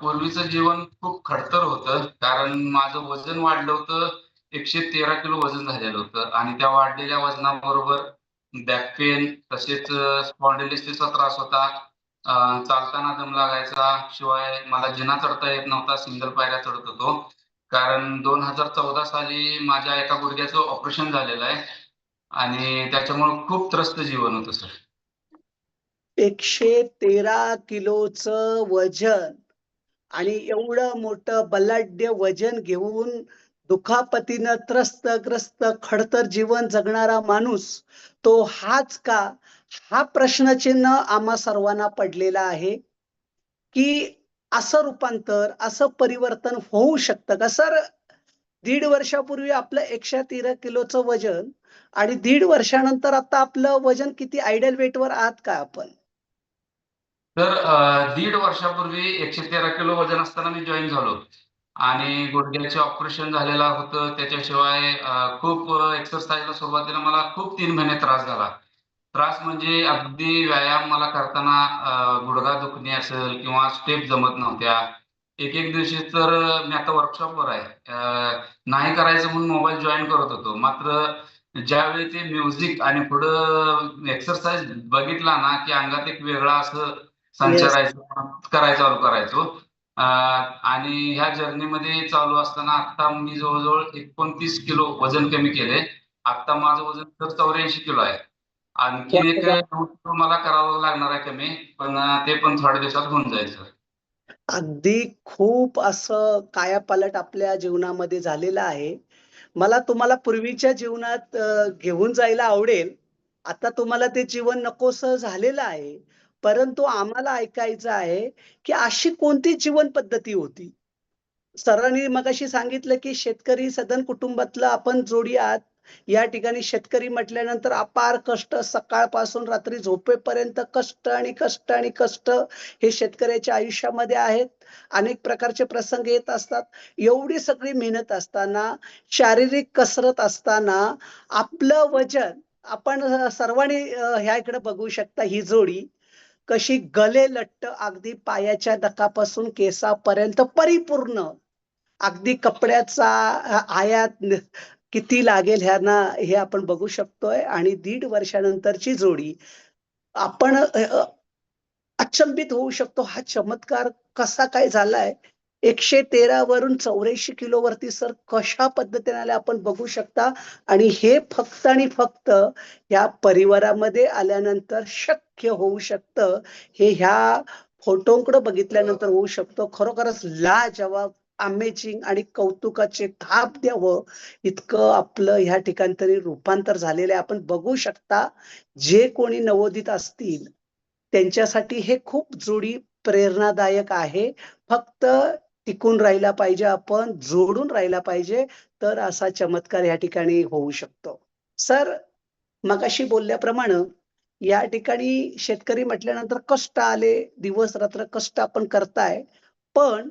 पूर्वीचं जीवन खूप खडतर होतं. कारण माझं वजन वाढलं होतं. एकशे तेरा किलो वजन झालेलं होतं. आणि त्या वाढलेल्या वजनाबरोबर बॅक पेन तसेच स्पॉन्डिलिस्टिसचा त्रास होता. चालताना दम लागायचा. शिवाय मला जिना चढता येत नव्हता. सिंगल पायऱ्या चढत होतो. कारण दोन हजार चौदा साली माझ्या एका गुडघ्याचं ऑपरेशन झालेलं आहे. आणि त्याच्यामुळे खूप त्रस्त जीवन होतं सर. एकशे तेरा किलोचं वजन आणि एवढं मोठं बलाढ्य वजन घेऊन दुखापतीनं त्रस्त ग्रस्त खडतर जीवन जगणारा माणूस तो हाच का? हा प्रश्नचिन्ह आम्हा सर्वांना पडलेला आहे की असं रूपांतर असं परिवर्तन होऊ शकतं का? सर दीड वर्षापूर्वी आपलं एकशे तेरा किलोचं वजन आणि दीड वर्षानंतर आता आपलं वजन किती? आयडल वेटवर आहात का आपण? तर दीड वर्षापूर्वी एकशे तेरा किलो वजन असताना मी जॉईन झालो. आणि गुडघ्याचे ऑपरेशन झालेलं होतं. त्याच्याशिवाय खूप एक्सरसाइजला सुरुवातीला मला खूप तीन महिने त्रास झाला. त्रास म्हणजे अगदी व्यायाम मला करताना गुडघा दुखणे असेल किंवा स्टेप जमत नव्हत्या. एक एक दिवशी तर मी आता वर्कशॉपवर आहे. नाही करायचं म्हणून मोबाईल जॉईन करत होतो. मात्र ज्यावेळी ते म्युझिक आणि पुढं एक्सरसाइज बघितला ना की अंगात एक वेगळा असं संचारायचं करायचं चालू करायचो. आणि ह्या जर्नीमध्ये चालू असताना आता मी जवळजवळ एकोणतीस किलो वजन कमी केले. आता माझं वजन तर चौऱ्याऐंशी किलो आहे. आणखी एक मला करावं लागणार आहे कमी पण ते पण थोड्या दिवसात होऊन जाईल सर. अगदी खूप असं कायापालट आपल्या जीवनामध्ये झालेलं आहे. मला तुम्हाला पूर्वीच्या जीवनात घेऊन जायला आवडेल. आता तुम्हाला ते जीवन नकोस झालेलं आहे. परंतु आम्हाला ऐकायचं आहे की अशी कोणती जीवन पद्धती होती? सरांनी मगाशी सांगितलं की शेतकरी सदन कुटुंबातलं आपण जोडी आहात या ठिकाणी शेतकरी म्हटल्यानंतर अपार कष्ट सकाळपासून रात्री झोपेपर्यंत कष्ट आणि कष्ट आणि कष्ट हे शेतकऱ्याच्या आयुष्यामध्ये आहेत. अनेक प्रकारचे प्रसंग येत असतात. एवढी सगळी मेहनत असताना शारीरिक कसरत असताना आपलं वजन आपण सर्वांनी ह्या इकडे बघू शकता ही जोडी. कशी गले लट्ट अगदी पायाच्या दकापासून केसापर्यंत परिपूर्ण. अगदी कपड्याचा आयात किती लागेल ह्यांना हे आपण बघू शकतोय. आणि दीड वर्षानंतरची जोडी. आपण अचंबित होऊ शकतो. हा चमत्कार कसा काय झालाय? एकशे तेरा वरून चौऱ्याऐंशी किलो वरती सर कशा पद्धतीने आले आपण बघू शकता? आणि हे फक्त आणि फक्त या परिवारामध्ये आल्यानंतर शक्य होऊ शकतं. हे ह्या फोटोंकडे बघितल्यानंतर होऊ शकतो. खरोखरच लाजवाब अमेझिंग आणि कौतुकाचे थाप द्यावं. इतकं आपलं ह्या ठिकाणी तरी रूपांतर झालेलं आहे. आपण बघू शकता जे कोणी नवोदित असतील त्यांच्यासाठी हे खूप जोडी प्रेरणादायक आहे. फक्त टिकून राहिला पाहिजे आपण जोडून राहिला पाहिजे तर असा चमत्कार या ठिकाणी होऊ शकतो. सर मगाशी बोलल्याप्रमाणे या ठिकाणी शेतकरी म्हटल्यानंतर कष्ट आले दिवस रात्र कष्ट आपण करताय पण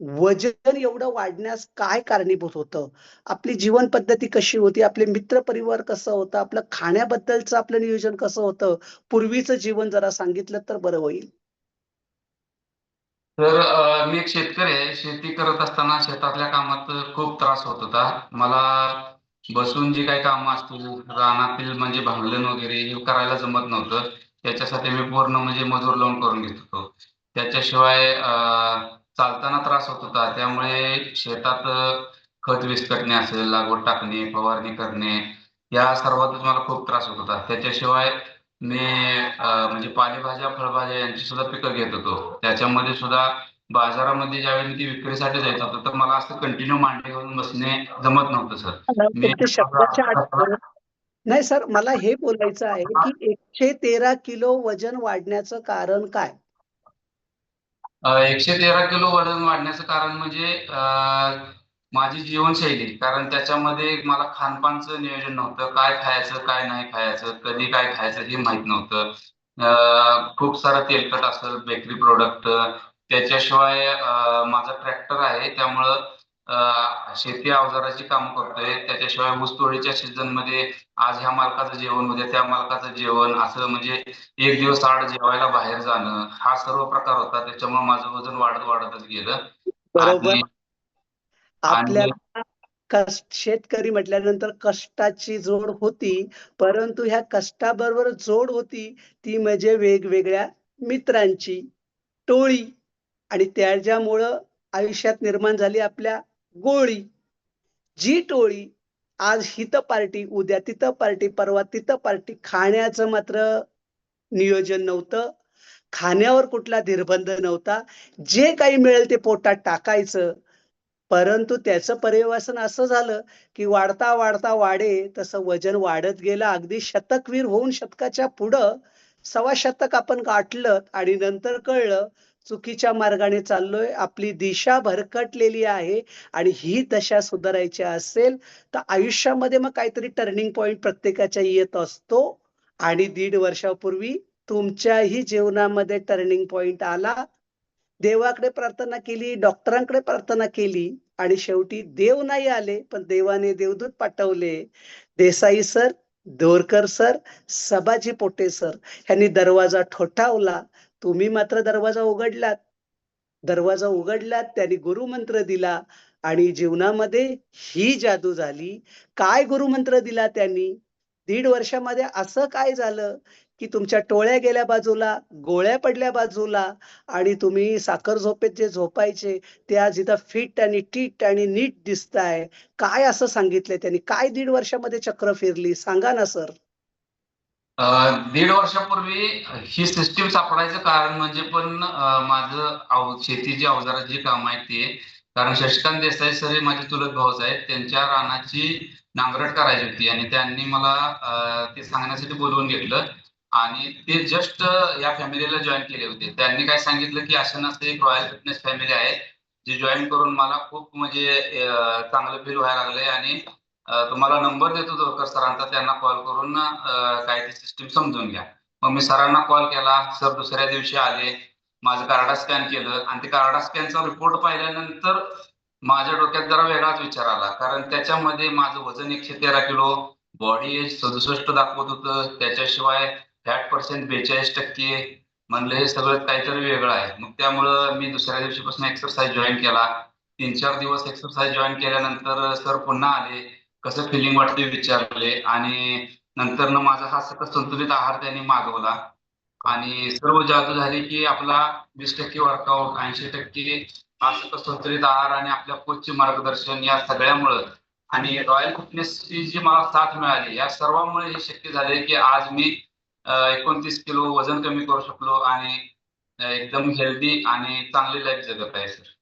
वजन एवढं वाढण्यास काय कारणीभूत होतं? आपली जीवन पद्धती कशी होती? आपले मित्र परिवार कसं होतं? आपलं खाण्याबद्दलचं आपलं नियोजन कसं होतं? पूर्वीचं जीवन जरा सांगितलं तर बरं होईल. तर मी एक शेतकरी आहे. शेती करत असताना शेतातल्या कामात खूप त्रास होत होता. मला बसून जी काही कामं असतील रानातील म्हणजे भांगलण वगैरे हे करायला जमत नव्हतं. त्याच्यासाठी मी पूर्ण म्हणजे मजूर लावून करून घेत होतो. त्याच्याशिवाय चालताना त्रास होत होता. त्यामुळे शेतात खत विस्कटणे असेल लागवड टाकणे फवारणी करणे या सर्वातच मला खूप त्रास होत होता. त्याच्याशिवाय मी म्हणजे पालेभाज्या फळभाज्या यांची सुद्धा पिकं घेत होतो. त्याच्यामध्ये सुद्धा बाजारामध्ये ज्यावेळी मी ती विक्रीसाठी जायच होतो तर मला असं कंटिन्यू मांडे घालून बसणे जमत नव्हतं सर मी नाही सर मला हे बोलायचं आहे की एकशे तेरा किलो वजन वाढण्याचं कारण काय? एकशे तेरा किलो वजन वाढण्याचं कारण म्हणजे माझी जीवनशैली. कारण त्याच्यामध्ये मला खानपानचं नियोजन नव्हतं. काय खायचं काय नाही खायचं कधी काय खायचं हे माहीत नव्हतं. खूप सारं तेलकट असेल बेकरी प्रोडक्ट त्याच्याशिवाय माझा ट्रॅक्टर आहे. त्यामुळं शेती अवजाराची काम करतोय. त्याच्याशिवाय ऊसतोडीच्या सीझनमध्ये आज ह्या मालकाचं जेवण उद्या त्या मालकाचं जेवण. असं म्हणजे एक दिवस आड जेवायला बाहेर जाणं. हा सर्व प्रकार होता. त्याच्यामुळे माझं वजन वाढत वाढतच गेलं. बरोबर. आपल्याला कष्ट शेतकरी म्हटल्यानंतर कष्टाची जोड होती परंतु ह्या कष्टाबरोबर जोड होती ती म्हणजे वेगवेगळ्या मित्रांची टोळी. आणि त्याच्यामुळं आयुष्यात निर्माण झाली आपल्या गोळी. जी टोळी आज हिथं पार्टी उद्या तिथं पार्टी परवा तिथं पार्टी खाण्याचं मात्र नियोजन नव्हतं. खाण्यावर कुठला निर्बंध नव्हता. जे काही मिळेल ते पोटात टाकायचं. परंतु त्याचं पर्यवसन असं झालं की वाढता वाढता वाढे तसं वजन वाढत गेलं. अगदी शतकवीर होऊन शतकाच्या पुढं सवा शतक आपण गाठलं आणि नंतर कळलं चुकीच्या मार्गाने चाललोय आपली दिशा भरकटलेली आहे आणि ही दशा सुधारायची असेल तर आयुष्यामध्ये मग काहीतरी टर्निंग पॉइंट प्रत्येकाच्या येत असतो. आणि दीड वर्षापूर्वी तुमच्याही जीवनामध्ये टर्निंग पॉइंट आला. देवाकडे प्रार्थना केली डॉक्टरांकडे प्रार्थना केली. आणि शेवटी देव नाही आले पण देवाने देवदूत पाठवले. Desai sir Dorkar sir Sabaji Pote sir यांनी दरवाजा ठोठावला. तुम्ही मात्र दरवाजा उघडलात. दरवाजा उघडलात त्यांनी गुरुमंत्र दिला आणि जीवनामध्ये ही जादू झाली. काय गुरुमंत्र दिला त्यांनी? दीड वर्षामध्ये असं काय झालं? की तुमच्या टोळ्या गेल्या बाजूला गोळ्या पडल्या बाजूला आणि तुम्ही साखर झोपेत जे झोपायचे ते आज इथं फिट आणि टीट आणि नीट दिसताय. काय असं सांगितलंय त्यांनी? काय दीड वर्षामध्ये चक्र फिरली? सांगा ना सर. दीड वर्षापूर्वी ही सिस्टीम सापडायचं कारण म्हणजे पण माझं अव शेतीची अवजाराची काम आहेत ते कारण शशिकांत देसाई सर हे माझे चुलत भाऊच आहेत त्यांच्या रानाची नांगरट करायची होती आणि त्यांनी मला ते सांगण्यासाठी बोलवून घेतलं. आणि ते जस्ट या फॅमिलीला जॉईन केले होते. त्यांनी काय सांगितलं की असं नसतं एक रॉयल फिटनेस फॅमिली आहे जी जॉईन करून मला खूप म्हणजे चांगलं फील व्हायला लागलंय आणि तुम्हाला नंबर देतो जोरकर सरांचा त्यांना कॉल करून काय ती सिस्टीम समजून घ्या. मग मी सरांना कॉल केला सर दुसऱ्या दिवशी आले माझं कार्डा स्कॅन केलं आणि ते कार्डा स्कॅनचा रिपोर्ट पाहिल्यानंतर माझ्या डोक्यात जरा वेगळाच विचार आला. कारण त्याच्यामध्ये माझं वजन एकशे तेरा किलो बॉडी एज सदुसष्ट दाखवत होतं त्याच्याशिवाय फॅट पर्सेंट बेचाळीस टक्के म्हणलं हे सगळं काहीतरी वेगळं आहे. मग त्यामुळं मी दुसऱ्या दिवशीपासून एक्सरसाइज जॉईन केला. तीन चार दिवस एक्सरसाइज जॉईन केल्यानंतर सर पुन्हा आले. कसं फिलिंग वाटते विचारले. आणि नंतर न माझा हा सतत संतुलित आहार त्यांनी मागवला. आणि सर्व जादू झाली की आपला वीस टक्के वर्कआउट ऐंशी टक्के हा सतत संतुलित आहार आणि आपल्या कोचचे मार्गदर्शन या सगळ्यामुळं. आणि रॉयल फिटनेसची जी मला साथ मिळाली या सर्वांमुळे हे शक्य झाले की आज मी एकोणतीस किलो वजन कमी करू शकलो आणि एकदम हेल्दी आणि चांगली लाईफ जगत आहे सर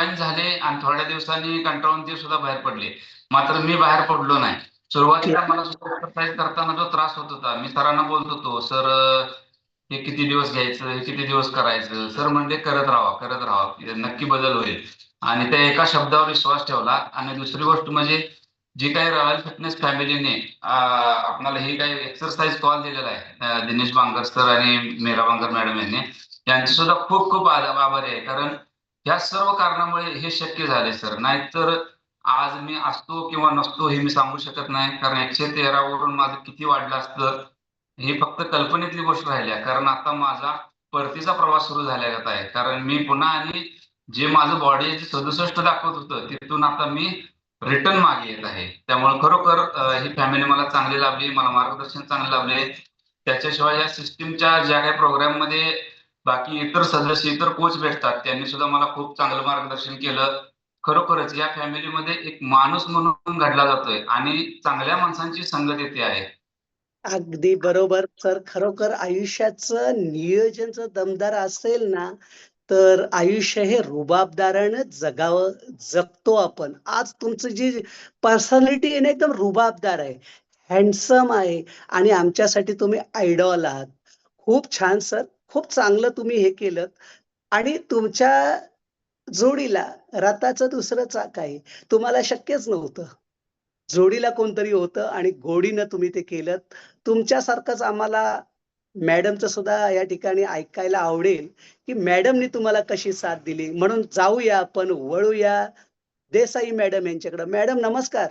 तर झाले आणि थोड्या दिवसांनी कंटाळून ते सुद्धा बाहेर पडले. मात्र मी बाहेर पडलो नाही. सुरुवातीला मला एक्सरसाइज करताना जो त्रास होत होता मी सरांना बोलत होतो सर हे किती दिवस घ्यायचं? हे किती दिवस करायचं? सर म्हणले करत राहा करत राहा. नक्की बदल होईल. आणि त्या एका शब्दावर विश्वास ठेवला. आणि दुसरी गोष्ट म्हणजे जी काही रॉयल फिटनेस फॅमिलीने आपणाला हे काही एक्सरसाइज कॉल दिलेला आहे दिनेश बांगर सर आणि मेरा बांगर मॅडम यांनी यांचे सुद्धा खूप खूप आभार आभारी आहे. कारण या सर्व कारणामुळे हे शक्य झाले सर नाहीतर आज मी असतो किंवा नसतो हे मी सांगू शकत नाही. कारण एकशे तेरा वरून माझं किती वाढलं असतं हे फक्त कल्पनेतली गोष्ट राहिली आहे कारण आता माझा परतीचा प्रवास सुरू झाल्यागत आहे. कारण मी पुन्हा आणि जे माझं बॉडी सदुसष्ट दाखवत होतं तिथून आता मी रिटर्न मागे येत आहे. त्यामुळे खरोखर ही फॅमिली मला चांगली लाभली मला मार्गदर्शन चांगले लाभले. त्याच्याशिवाय या सिस्टीमच्या ज्या काही प्रोग्राममध्ये बाकी इतर सदस्य इतर कोच भेटतात त्यांनी सुद्धा मला खूप चांगलं मार्गदर्शन केलं. खरोखरच या फॅमिलीमध्ये एक माणूस म्हणून घडला जातोय आणि चांगल्या माणसांची संगत येते आहे. अगदी बरोबर. सर खरोखर आयुष्याचं नियोजन जर दमदार असेल ना तर आयुष्य हे रुबाबदारानं जगावं जगतो आपण. आज तुमचं जी पर्सनॅलिटी आहे ना एकदम रुबाबदार आहे. हँडसम आहे आणि आमच्यासाठी तुम्ही आयडॉल आहात. खूप छान सर खूप चांगलं तुम्ही हे केलं. आणि तुमच्या जोडीला रथाचं दुसरं चाक आहे तुम्हाला शक्यच नव्हतं. जोडीला कोणतरी होतं आणि गोडीनं तुम्ही ते केलं. तुमच्यासारखंच आम्हाला मॅडमचं सुद्धा या ठिकाणी ऐकायला आवडेल, की मॅडमनी तुम्हाला कशी साथ दिली. म्हणून जाऊया आपण, वळूया देसाई मॅडम यांच्याकडे. मॅडम नमस्कार.